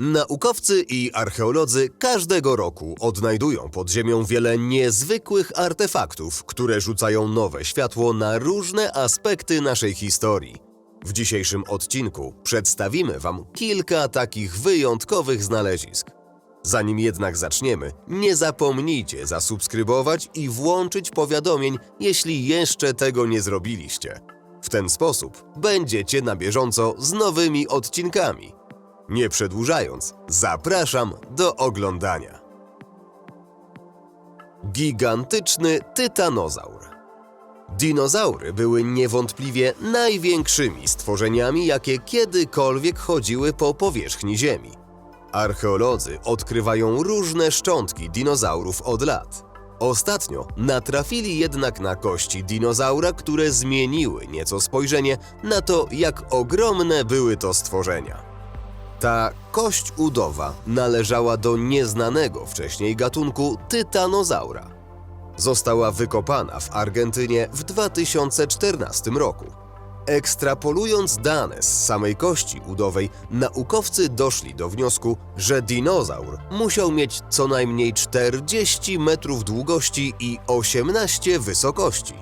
Naukowcy i archeolodzy każdego roku odnajdują pod ziemią wiele niezwykłych artefaktów, które rzucają nowe światło na różne aspekty naszej historii. W dzisiejszym odcinku przedstawimy Wam kilka takich wyjątkowych znalezisk. Zanim jednak zaczniemy, nie zapomnijcie zasubskrybować i włączyć powiadomień, jeśli jeszcze tego nie zrobiliście. W ten sposób będziecie na bieżąco z nowymi odcinkami. Nie przedłużając, zapraszam do oglądania. Gigantyczny tytanozaur. Dinozaury były niewątpliwie największymi stworzeniami, jakie kiedykolwiek chodziły po powierzchni Ziemi. Archeolodzy odkrywają różne szczątki dinozaurów od lat. Ostatnio natrafili jednak na kości dinozaura, które zmieniły nieco spojrzenie na to, jak ogromne były to stworzenia. Ta kość udowa należała do nieznanego wcześniej gatunku tytanozaura. Została wykopana w Argentynie w 2014 roku. Ekstrapolując dane z samej kości udowej, naukowcy doszli do wniosku, że dinozaur musiał mieć co najmniej 40 metrów długości i 18 wysokości.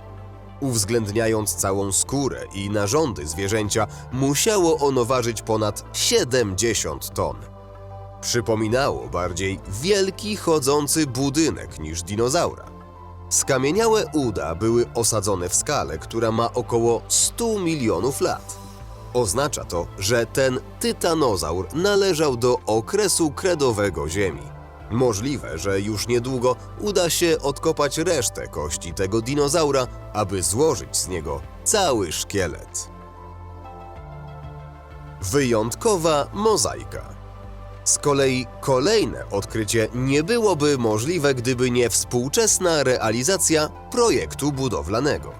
Uwzględniając całą skórę i narządy zwierzęcia, musiało ono ważyć ponad 70 ton. Przypominało bardziej wielki chodzący budynek niż dinozaura. Skamieniałe uda były osadzone w skale, która ma około 100 milionów lat. Oznacza to, że ten tytanozaur należał do okresu kredowego Ziemi. Możliwe, że już niedługo uda się odkopać resztę kości tego dinozaura, aby złożyć z niego cały szkielet. Wyjątkowa mozaika. Z kolei kolejne odkrycie nie byłoby możliwe, gdyby nie współczesna realizacja projektu budowlanego.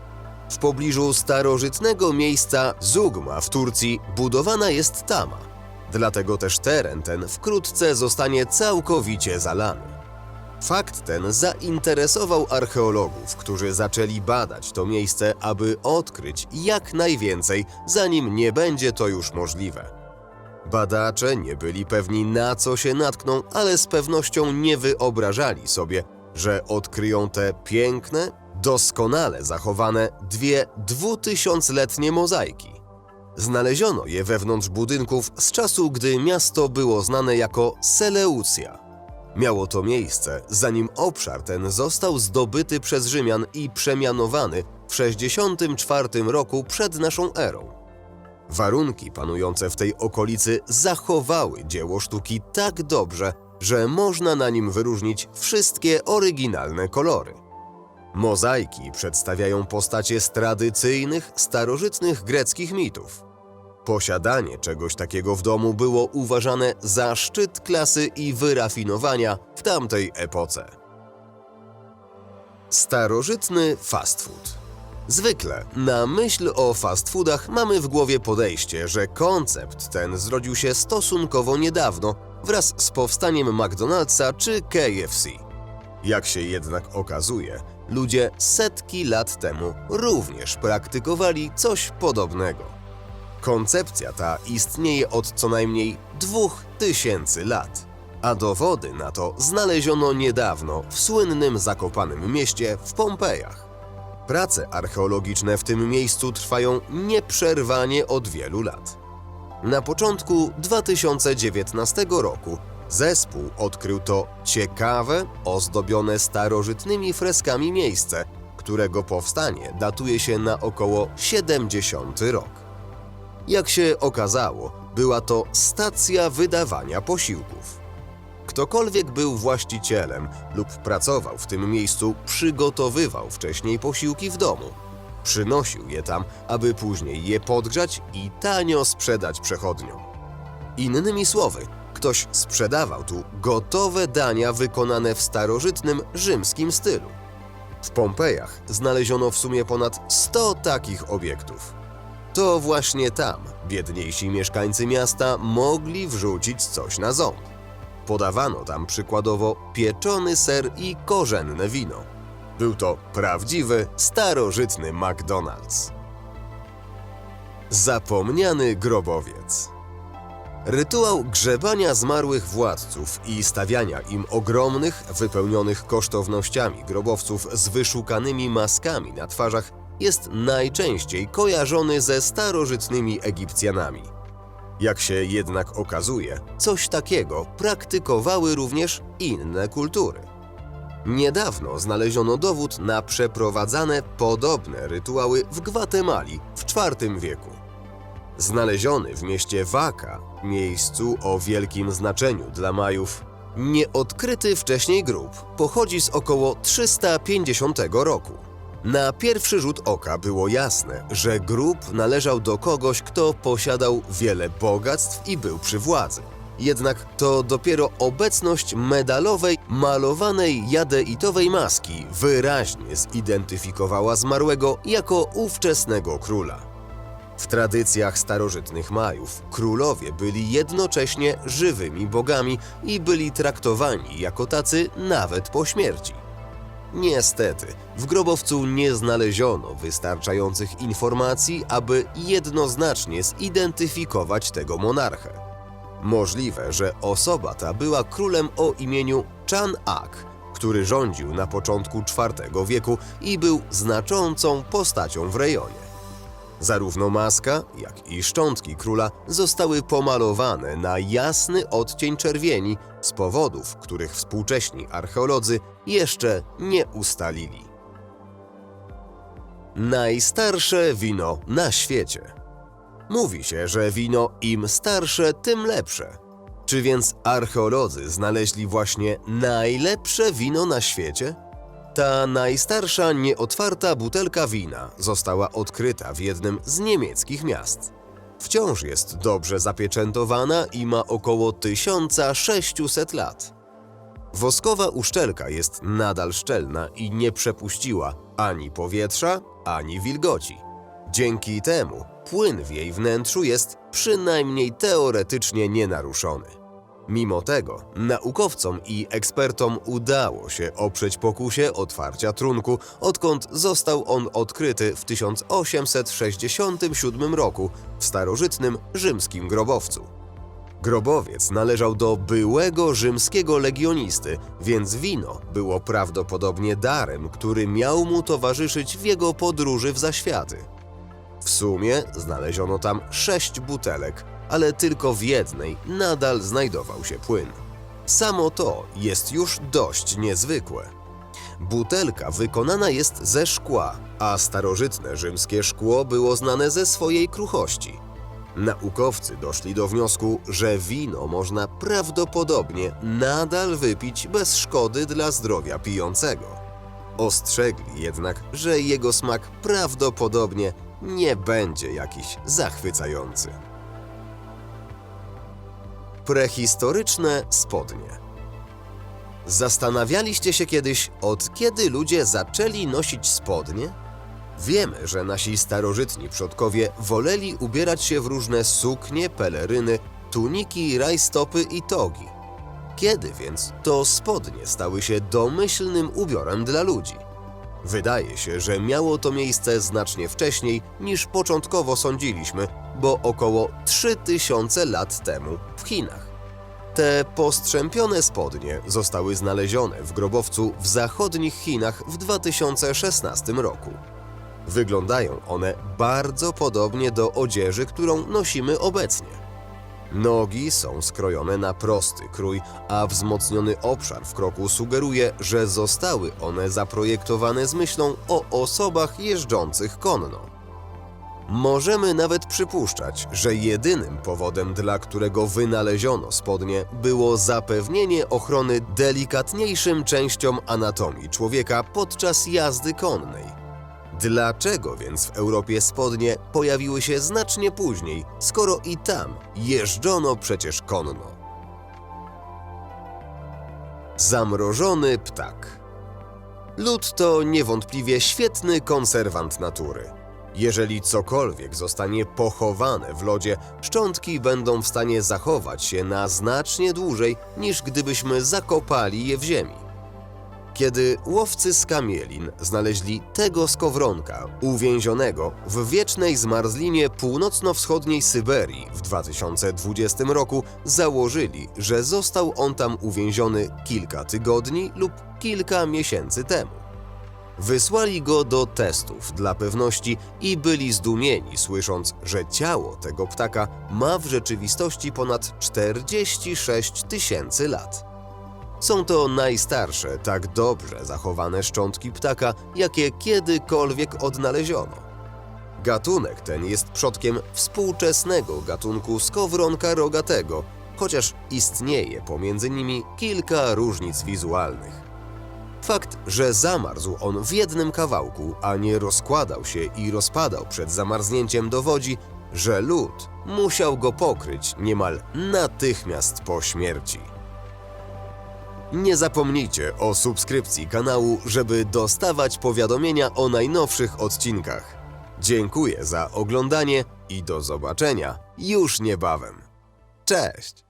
W pobliżu starożytnego miejsca Zugma w Turcji budowana jest tama. Dlatego też teren ten wkrótce zostanie całkowicie zalany. Fakt ten zainteresował archeologów, którzy zaczęli badać to miejsce, aby odkryć jak najwięcej, zanim nie będzie to już możliwe. Badacze nie byli pewni na co się natkną, ale z pewnością nie wyobrażali sobie, że odkryją te piękne, doskonale zachowane dwie dwutysiącletnie mozaiki. Znaleziono je wewnątrz budynków z czasu, gdy miasto było znane jako Seleucja. Miało to miejsce, zanim obszar ten został zdobyty przez Rzymian i przemianowany w 64 roku przed naszą erą. Warunki panujące w tej okolicy zachowały dzieło sztuki tak dobrze, że można na nim wyróżnić wszystkie oryginalne kolory. Mozaiki przedstawiają postacie z tradycyjnych, starożytnych greckich mitów. Posiadanie czegoś takiego w domu było uważane za szczyt klasy i wyrafinowania w tamtej epoce. Starożytny fast food. Zwykle na myśl o fast foodach mamy w głowie podejście, że koncept ten zrodził się stosunkowo niedawno wraz z powstaniem McDonald'sa czy KFC. Jak się jednak okazuje, ludzie setki lat temu również praktykowali coś podobnego. Koncepcja ta istnieje od co najmniej 2000 lat, a dowody na to znaleziono niedawno w słynnym zakopanym mieście w Pompejach. Prace archeologiczne w tym miejscu trwają nieprzerwanie od wielu lat. Na początku 2019 roku zespół odkrył to ciekawe, ozdobione starożytnymi freskami miejsce, którego powstanie datuje się na około 70 rok. Jak się okazało, była to stacja wydawania posiłków. Ktokolwiek był właścicielem lub pracował w tym miejscu, przygotowywał wcześniej posiłki w domu. Przynosił je tam, aby później je podgrzać i tanio sprzedać przechodniom. Innymi słowy, ktoś sprzedawał tu gotowe dania wykonane w starożytnym rzymskim stylu. W Pompejach znaleziono w sumie ponad 100 takich obiektów. To właśnie tam biedniejsi mieszkańcy miasta mogli wrzucić coś na ząb. Podawano tam przykładowo pieczony ser i korzenne wino. Był to prawdziwy, starożytny McDonald's. Zapomniany grobowiec. Rytuał grzebania zmarłych władców i stawiania im ogromnych, wypełnionych kosztownościami grobowców z wyszukanymi maskami na twarzach jest najczęściej kojarzony ze starożytnymi Egipcjanami. Jak się jednak okazuje, coś takiego praktykowały również inne kultury. Niedawno znaleziono dowód na przeprowadzane podobne rytuały w Gwatemali w IV wieku. Znaleziony w mieście Waka, miejscu o wielkim znaczeniu dla Majów, nieodkryty wcześniej grób pochodzi z około 350 roku. Na pierwszy rzut oka było jasne, że grób należał do kogoś, kto posiadał wiele bogactw i był przy władzy. Jednak to dopiero obecność medalowej, malowanej jadeitowej maski wyraźnie zidentyfikowała zmarłego jako ówczesnego króla. W tradycjach starożytnych Majów królowie byli jednocześnie żywymi bogami i byli traktowani jako tacy nawet po śmierci. Niestety, w grobowcu nie znaleziono wystarczających informacji, aby jednoznacznie zidentyfikować tego monarchę. Możliwe, że osoba ta była królem o imieniu Chan Ak, który rządził na początku IV wieku i był znaczącą postacią w rejonie. Zarówno maska, jak i szczątki króla zostały pomalowane na jasny odcień czerwieni z powodów, których współcześni archeolodzy jeszcze nie ustalili. Najstarsze wino na świecie. Mówi się, że wino im starsze, tym lepsze. Czy więc archeolodzy znaleźli właśnie najlepsze wino na świecie? Ta najstarsza nieotwarta butelka wina została odkryta w jednym z niemieckich miast. Wciąż jest dobrze zapieczętowana i ma około 1600 lat. Woskowa uszczelka jest nadal szczelna i nie przepuściła ani powietrza, ani wilgoci. Dzięki temu płyn w jej wnętrzu jest przynajmniej teoretycznie nienaruszony. Mimo tego naukowcom i ekspertom udało się oprzeć pokusie otwarcia trunku, odkąd został on odkryty w 1867 roku w starożytnym rzymskim grobowcu. Grobowiec należał do byłego rzymskiego legionisty, więc wino było prawdopodobnie darem, który miał mu towarzyszyć w jego podróży w zaświaty. W sumie znaleziono tam sześć butelek, ale tylko w jednej nadal znajdował się płyn. Samo to jest już dość niezwykłe. Butelka wykonana jest ze szkła, a starożytne rzymskie szkło było znane ze swojej kruchości. Naukowcy doszli do wniosku, że wino można prawdopodobnie nadal wypić bez szkody dla zdrowia pijącego. Ostrzegli jednak, że jego smak prawdopodobnie nie będzie jakiś zachwycający. Prehistoryczne spodnie. Zastanawialiście się kiedyś, od kiedy ludzie zaczęli nosić spodnie? Wiemy, że nasi starożytni przodkowie woleli ubierać się w różne suknie, peleryny, tuniki, rajstopy i togi. Kiedy więc to spodnie stały się domyślnym ubiorem dla ludzi? Wydaje się, że miało to miejsce znacznie wcześniej niż początkowo sądziliśmy, bo około 3000 lat temu w Chinach. Te postrzępione spodnie zostały znalezione w grobowcu w zachodnich Chinach w 2016 roku. Wyglądają one bardzo podobnie do odzieży, którą nosimy obecnie. Nogi są skrojone na prosty krój, a wzmocniony obszar w kroku sugeruje, że zostały one zaprojektowane z myślą o osobach jeżdżących konno. Możemy nawet przypuszczać, że jedynym powodem, dla którego wynaleziono spodnie, było zapewnienie ochrony delikatniejszym częściom anatomii człowieka podczas jazdy konnej. Dlaczego więc w Europie spodnie pojawiły się znacznie później, skoro i tam jeżdżono przecież konno? Zamrożony ptak. Lód to niewątpliwie świetny konserwant natury. Jeżeli cokolwiek zostanie pochowane w lodzie, szczątki będą w stanie zachować się na znacznie dłużej niż gdybyśmy zakopali je w ziemi. Kiedy łowcy z kamielin znaleźli tego skowronka uwięzionego w wiecznej zmarzlinie północno-wschodniej Syberii w 2020 roku, założyli, że został on tam uwięziony kilka tygodni lub kilka miesięcy temu. Wysłali go do testów dla pewności i byli zdumieni, słysząc, że ciało tego ptaka ma w rzeczywistości ponad 46 tysięcy lat. Są to najstarsze, tak dobrze zachowane szczątki ptaka, jakie kiedykolwiek odnaleziono. Gatunek ten jest przodkiem współczesnego gatunku skowronka rogatego, chociaż istnieje pomiędzy nimi kilka różnic wizualnych. Fakt, że zamarzł on w jednym kawałku, a nie rozkładał się i rozpadał przed zamarznięciem, dowodzi, że lód musiał go pokryć niemal natychmiast po śmierci. Nie zapomnijcie o subskrypcji kanału, żeby dostawać powiadomienia o najnowszych odcinkach. Dziękuję za oglądanie i do zobaczenia już niebawem. Cześć!